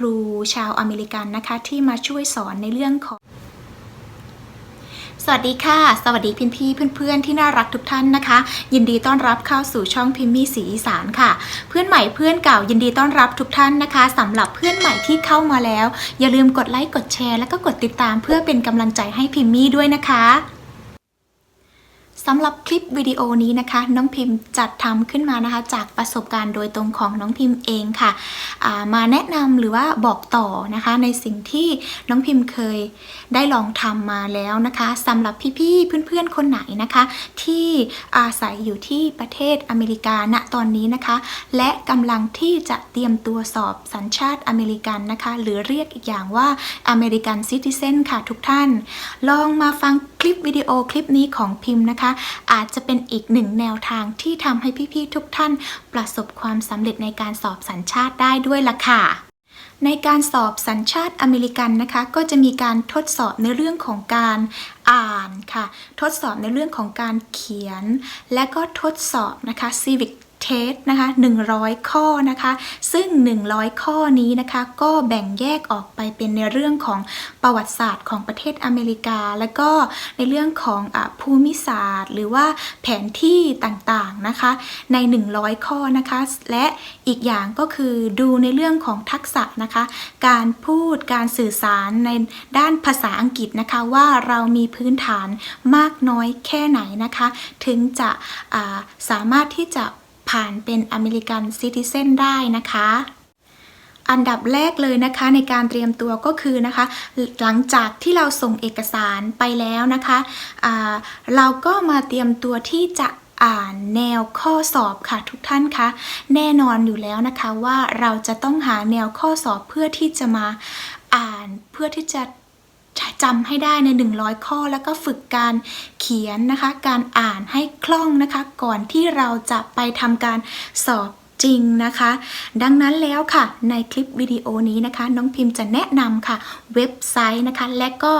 ครูชาวอเมริกันนะคะ ที่มาช่วยสอนในเรื่องของ สวัสดีค่ะ สวัสดีพี่พี่ๆเพื่อนๆ ที่น่ารักทุกท่านนะคะ ยินดีต้อนรับเข้าสู่ช่องพิมมี่สีอีสานค่ะ เพื่อนใหม่เพื่อนเก่ายินดีต้อนรับทุกท่านนะคะสำหรับเพื่อนใหม่ที่เข้ามาแล้ว อย่าลืมกดไลค์กดแชร์ แล้วก็กดติดตามเพื่อเป็นกำลังใจให้พิมมี่ด้วยนะคะ สำหรับคลิปวิดีโอนี้นะคะ น้องพิมพ์จัดทำขึ้นมานะคะ จากประสบการณ์โดยตรงของน้องพิมพ์เองค่ะามาแนะนำหรือว่าบอกต่อนะคะ ในสิ่งที่น้องพิมพ์เคยได้ลองทำมาแล้วนะคะสำหรับพี่ๆเพื่อนๆคนไหนนะคะ ที่อาศัยอยู่ที่ประเทศอเมริกาณตอนนี้นะคะ และกำลังที่จะเตรียมตัวสอบสัญชาติอเมริกันนะคะ หรือเรียกอีกอย่างว่าอเมริกันซิติเซนค่ะทุกท่าน ลองมาฟัง คลิปวิดีโอคลิปนี้ของพิมพ์นะคะ อาจจะเป็นอีกหนึ่งแนวทางที่ทำให้พี่ๆทุกท่านประสบความสำเร็จในการสอบสัญชาติได้ด้วยล่ะค่ะในการสอบสัญชาติอเมริกันนะคะ ก็จะมีการทดสอบในเรื่องของการอ่านค่ะ ทดสอบในเรื่องของการเขียน และก็ทดสอบนะคะ civic test นะคะ100 ข้อนะคะ ซึ่ง 100 ข้อนี้นะคะก็แบ่งแยกออกไปเป็นในเรื่องของประวัติศาสตร์ของประเทศอเมริกา และก็ในเรื่องของอภูมิศาสตร์ หรือว่าแผนที่ต่างๆนะคะใน 100 ข้อนะคะ และอีกอย่างก็คือดูในเรื่องของทักษะนะคะ การพูดการสื่อสารในด้านภาษาอังกฤษนะคะว่าเรามีพื้นฐานมากน้อยแค่ไหนนะคะ ถึงจะาสามารถที่จะ ผ่านเป็นอเมริกันซิติเซนได้นะคะ อันดับแรกเลยนะคะในการเตรียมตัวก็คือนะคะ หลังจากที่เราส่งเอกสารไปแล้วนะคะเราก็มาเตรียมตัวที่จะอ่านแนวข้อสอบค่ะทุกท่านคะแน่นอนอยู่แล้วนะคะว่าเราจะต้องหาแนวข้อสอบเพื่อที่จะมาอ่านเพื่อที่จะ จำให้ได้ใน 100 ข้อ แล้วก็ฝึกการเขียนนะคะ การอ่านให้คล่องนะคะ ก่อนที่เราจะไปทำการสอบจริงนะคะ ดังนั้นแล้วค่ะ ในคลิปวิดีโอนี้นะคะ น้องพิมพ์จะแนะนำค่ะ เว็บไซต์นะคะ และก็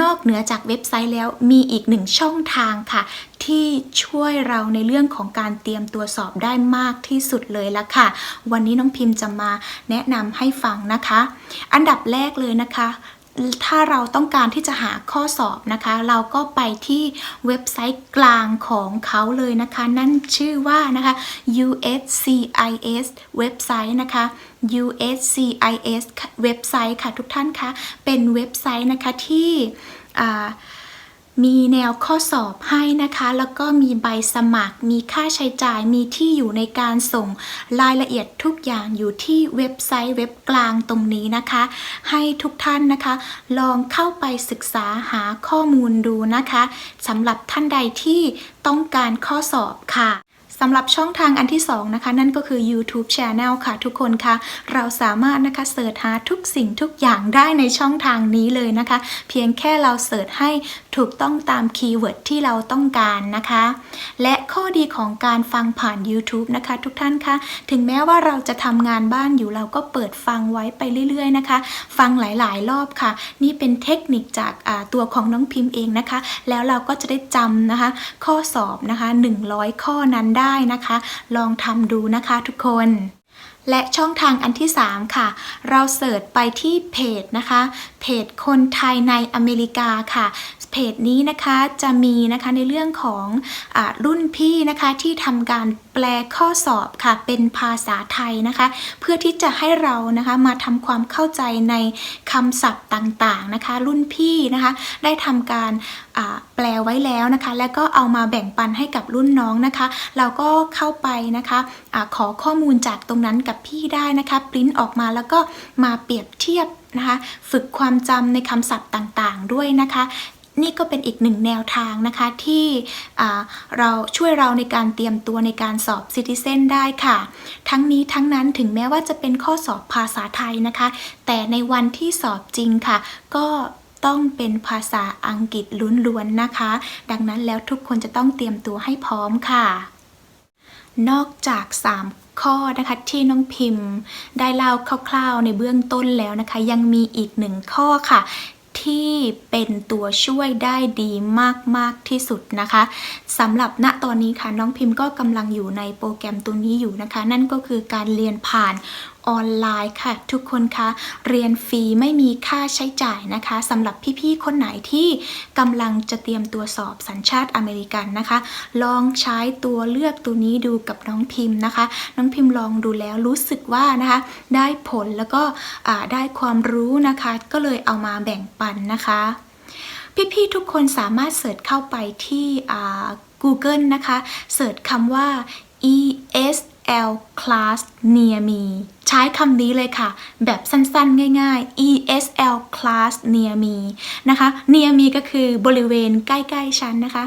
นอกเหนือจากเว็บไซต์แล้วมีอีกหนึ่งช่องทางค่ะ ที่ช่วยเราในเรื่องของการเตรียมตัวสอบได้มากที่สุดเลยละค่ะ วันนี้น้องพิมพ์จะมาแนะนำให้ฟังนะคะ อันดับแรกเลยนะคะ ถ้าเราต้องการที่จะหาข้อสอบนะคะ เราก็ไปที่เว็บไซต์กลางของเขาเลยนะคะ นั่นชื่อว่านะคะ USCIS เว็บไซต์นะคะ USCIS เว็บไซต์ค่ะทุกท่านคะเป็นเว็บไซต์นะคะที่ มีแนวข้อสอบให้นะคะ แล้วก็มีใบสมัคร มีค่าใช้จ่าย มีที่อยู่ในการส่งรายละเอียดทุกอย่างอยู่ที่เว็บไซต์เว็บกลางตรงนี้นะคะ ให้ทุกท่านนะคะ ลองเข้าไปศึกษาหาข้อมูลดูนะคะสำหรับท่านใดที่ต้องการข้อสอบค่ะสำหรับช่องทางอันที่สองนะคะ นั่นก็คือ YouTube Channel ค่ะ ทุกคนคะเราสามารถนะคะเสิร์ชหาทุกสิ่งทุกอย่างได้ในช่องทางนี้เลยนะคะ เพียงแค่เราเสิร์ชให้ถูกต้องตามคีย์เวิร์ดที่เราต้องการนะคะ และข้อดีของการฟังผ่าน YouTube นะคะ ทุกท่านคะถึงแม้ว่าเราจะทำงานบ้านอยู่เราก็เปิดฟังไว้ไปเรื่อย ๆ นะคะ ฟังหลายๆ รอบค่ะ นี่เป็นเทคนิคจากตัวของน้องพิมพ์เองนะคะ แล้วเราก็จะได้จำนะคะ ข้อสอบนะคะ 100 ข้อนั้นได้นะคะ ลองทำดูนะคะทุกคน และช่องทางอันที่ 3 ค่ะ เราเสิร์ชไปที่เพจนะคะ เพจคนไทยในอเมริกาค่ะ เพจนี้นะคะจะมีนะคะในเรื่องของอารุ่นพี่นะคะที่ทำการแปลข้อสอบค่ะ เป็นภาษาไทยนะคะ เพื่อที่จะให้เรานะคะมาทำความเข้าใจในคำศัพท์ต่างๆนะคะ รุ่นพี่นะคะ ได้ทำการแปลไว้แล้วนะคะ แล้วก็เอามาแบ่งปันให้กับรุ่นน้องนะคะ เราก็เข้าไปนะคะอาขอข้อมูลจากตรงนั้นกับพี่ได้นะคะปริ้นออกมาแล้วก็มาเปรียบเทียบนะคะ ฝึกความจำในคำศัพท์ต่างๆ ด้วยนะคะนี่ก็เป็นอีกหนึ่งแนวทางนะคะที่เราช่วยเราในการเตรียมตัวในการสอบซิติเซนได้ค่ะ ทั้งนี้ทั้งนั้นถึงแม้ว่าจะเป็นข้อสอบภาษาไทยนะคะ แต่ในวันที่สอบจริงค่ะ ก็ ต้องเป็นภาษาอังกฤษล้วนๆนะคะ ดังนั้นแล้วทุกคนจะต้องเตรียมตัวให้พร้อมค่ะ นอกจาก 3ข้อนะคะที่น้องพิมพ์ได้เล่าคร่าวๆในเบื้องต้นแล้วนะคะ ยังมีอีกหนึ่งข้อค่ะทที่เป็นตัวช่วยได้ดีมากๆที่สุดนะคะสำหรับณตอนนี้ค่ะน้องพิมพ์ก็กำลังอยู่ในโปรแกรมตัวนี้อยู่นะคะ นั่นก็คือการเรียนผ่านออนไลน์ค่ะ ทุกคนคะเรียนฟรีไม่มีค่าใช้จ่ายนะคะสำหรับพี่ๆคนไหนที่กำลังจะเตรียมตัวสอบสัญชาติอเมริกันนะคะ ลองใช้ตัวเลือกตัวนี้ดูกับน้องพิมพ์นะคะ น้องพิมพ์ลองดูแล้วรู้สึกว่านะคะ ได้ผลแล้วก็ได้ความรู้นะคะ ก็เลยเอามาแบ่งปันนะคะพี่ๆทุกคนสามารถเสิร์ชเข้าไปที่ Google นะคะ เสิร์ชคำว่า es EL class near me ใช้คำนี้เลยค่ะ แบบสั้นๆ ง่าย ๆ ESL class near me นะคะ near me ก็คือบริเวณใกล้ๆฉันนะคะ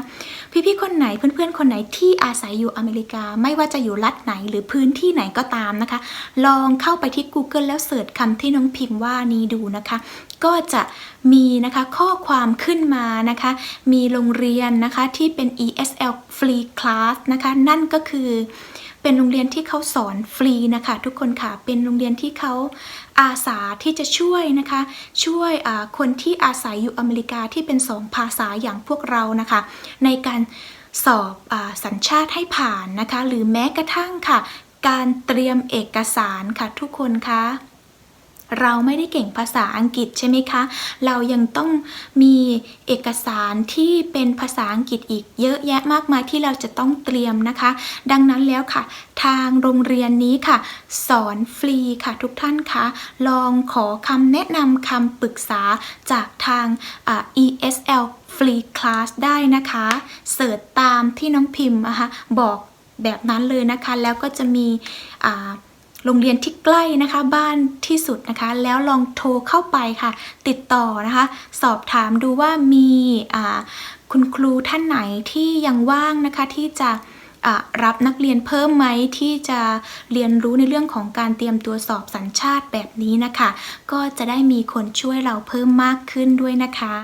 พี่ๆ คนไหนเพื่อนๆ คนไหนที่อาศัยอยู่อเมริกา ไม่ว่าจะอยู่รัฐไหนหรือพื้นที่ไหนก็ตามนะคะ ลองเข้าไปที่ Google แล้วเสิร์ชคำที่น้องพิมพ์ว่านี้ดูนะคะ ก็จะมีนะคะข้อความขึ้นมานะคะ มีโรงเรียนนะคะที่เป็น ESL Free Class นะคะ นั่นก็คือเป็นโรงเรียนที่เขาสอนฟรีนะคะทุกคนค่ะ เป็นโรงเรียนที่เขาอาสาที่จะช่วยนะคะ ช่วยคนที่อาศัยอยู่อเมริกาที่เป็นสองภาษาอย่างพวกเรานะคะ ในการสอบอสัญชาติให้ผ่านนะคะ หรือแม้กระทั่งค่ะ การเตรียมเอกสารค่ะทุกคนคะ เราไม่ได้เก่งภาษาอังกฤษใช่ไหมคะ เรายังต้องมีเอกสารที่เป็นภาษาอังกฤษอีกเยอะแยะมากมายที่เราจะต้องเตรียมนะคะ ดังนั้นแล้วค่ะ ทางโรงเรียนนี้ค่ะ สอนฟรีค่ะทุกท่านคะ ลองขอคำแนะนำคำปรึกษาจากทาง ESL Free Class ได้นะคะ เสิร์ชตามที่น้องพิมพ์นะคะบอกแบบนั้นเลยนะคะ แล้วก็จะมีอ่า โรงเรียนที่ใกล้นะคะ บ้านที่สุดนะคะ แล้วลองโทรเข้าไปค่ะ ติดต่อนะคะ สอบถามดูว่ามีคุณครูท่านไหนที่ยังว่างนะคะที่จะรับนักเรียนเพิ่มไหมที่จะเรียนรู้ในเรื่องของการเตรียมตัวสอบสัญชาติแบบนี้นะคะ ก็จะได้มีคนช่วยเราเพิ่มมากขึ้นด้วยนะคะ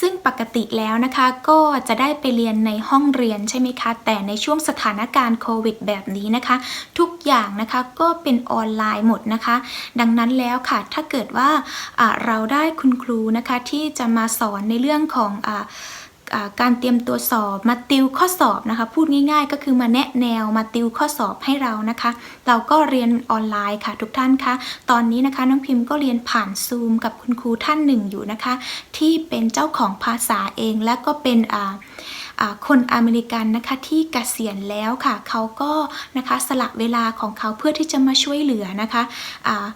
ซึ่งปกติแล้วนะคะก็จะได้ไปเรียนในห้องเรียนใช่ไหมคะ แต่ในช่วงสถานการณ์โควิดแบบนี้นะคะ ทุกอย่างนะคะก็เป็นออนไลน์หมดนะคะ ดังนั้นแล้วค่ะถ้าเกิดว่าเราได้คุณครูนะคะที่จะมาสอนในเรื่องของอ การเตรียมตัวสอบมาติวข้อสอบนะคะ พูดง่ายๆ ก็คือมาแนะแนวมาติวข้อสอบให้เรานะคะ เราก็เรียนออนไลน์ค่ะทุกท่านคะตอนนี้นะคะน้องพิมพ์ก็เรียนผ่านซูมกับคุณครูท่านหนึ่งอยู่นะคะ ที่เป็นเจ้าของภาษาเองและก็เป็นอ่าคนอเมริกันนะคะที่เกษียณแล้วค่ะ เขาก็นะคะสละเวลาของเขาเพื่อที่จะมาช่วยเหลือนะคะอ่า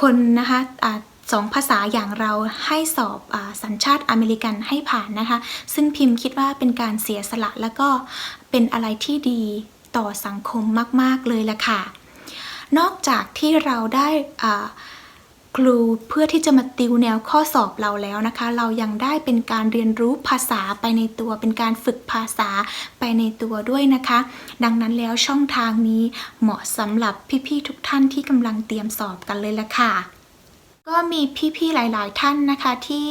คนนะคะอ่า สองภาษาอย่างเราให้สอบอสัญชาติอเมริกันให้ผ่านนะคะ ซึ่งพิมพ์คิดว่าเป็นการเสียสละแล้วก็เป็นอะไรที่ดีต่อสังคมมาก ๆ เลยละค่ะ นอกจากที่เราได้ครูเพื่อที่จะมาติวแนวข้อสอบเราแล้วนะคะ เรายังได้เป็นการเรียนรู้ภาษาไปในตัว เป็นการฝึกภาษาไปในตัวด้วยนะคะ ดังนั้นแล้วช่องทางนี้เหมาะสำหรับพี่ ๆ ทุกท่านที่กำลังเตรียมสอบกันเลยละค่ะ ก็มีพี่ๆหลาย ๆ ท่านนะคะที่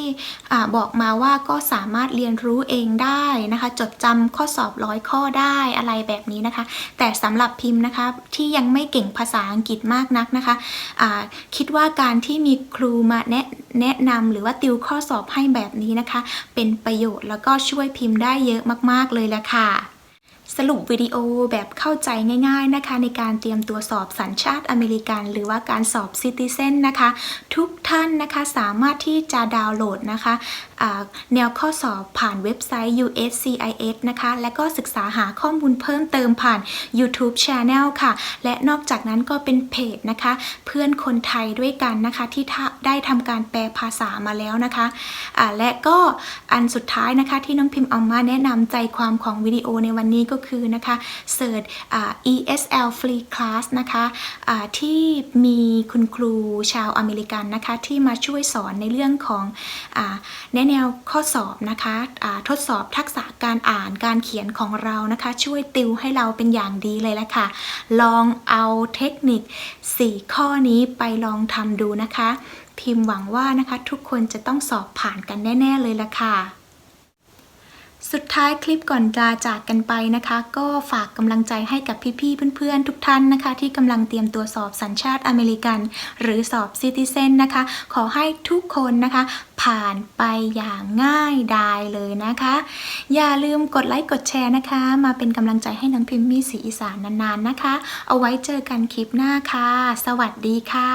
อบอกมาว่าก็สามารถเรียนรู้เองได้นะคะ จดจำข้อสอบร้อยข้อได้อะไรแบบนี้นะคะ แต่สำหรับพิมพ์นะคะที่ยังไม่เก่งภาษาอังกฤษมากนักนะคะอ่าคิดว่าการที่มีครูมาแนะแนะนำหรือว่าติวข้อสอบให้แบบนี้นะคะ เป็นประโยชน์แล้วก็ช่วยพิมพ์ได้เยอะมาก ๆ เลยละค่ะ สรุปวิดีโอแบบเข้าใจง่ายๆนะคะ ในการเตรียมตัวสอบสัญชาติอเมริกัน หรือว่าการสอบซิติเซนนะคะ ทุกท่านนะคะสามารถที่จะดาวน์โหลดนะคะ แนวข้อสอบผ่านเว็บไซต์ USCIS นะคะ และก็ศึกษาหาข้อมูลเพิ่มเติมผ่าน YouTube Channel ค่ะ และนอกจากนั้นก็เป็นเพจนะคะ เพื่อนคนไทยด้วยกันนะคะที่ได้ทำการแปลภาษามาแล้วนะคะอ่าและก็อันสุดท้ายนะคะที่น้องพิมพ์เอามาแนะนำใจความของวิดีโอในวันนี้ก็คือนะคะเสิร์ช ESL Free Class นะคะอ่าที่มีคุณครูชาวอเมริกันนะคะที่มาช่วยสอนในเรื่องของอแนะแนวข้อสอบนะคะทดสอบทักษะการอ่านการเขียนของเรานะคะ ช่วยติวให้เราเป็นอย่างดีเลยละค่ะ ลองเอาเทคนิค 4 ข้อนี้ไปลองทำดูนะคะ พิมพ์หวังว่านะคะทุกคนจะต้องสอบผ่านกันแน่ ๆ เลยละค่ะ สุดท้ายคลิปก่อนจะจากกันไปนะคะ ก็ฝากกำลังใจให้กับพี่ๆเพื่อนๆ ทุกท่านนะคะ ที่กำลังเตรียมตัวสอบสัญชาติอเมริกัน หรือสอบซิติเซนนะคะ ขอให้ทุกคนนะคะ ผ่านไปอย่างง่ายดายเลยนะคะ อย่าลืมกดไลค์กดแชร์นะคะ มาเป็นกำลังใจให้น้องพิมพ์มีสีอีสานนานๆนะคะ เอาไว้เจอกันคลิปหน้าค่ะ สวัสดีค่ะ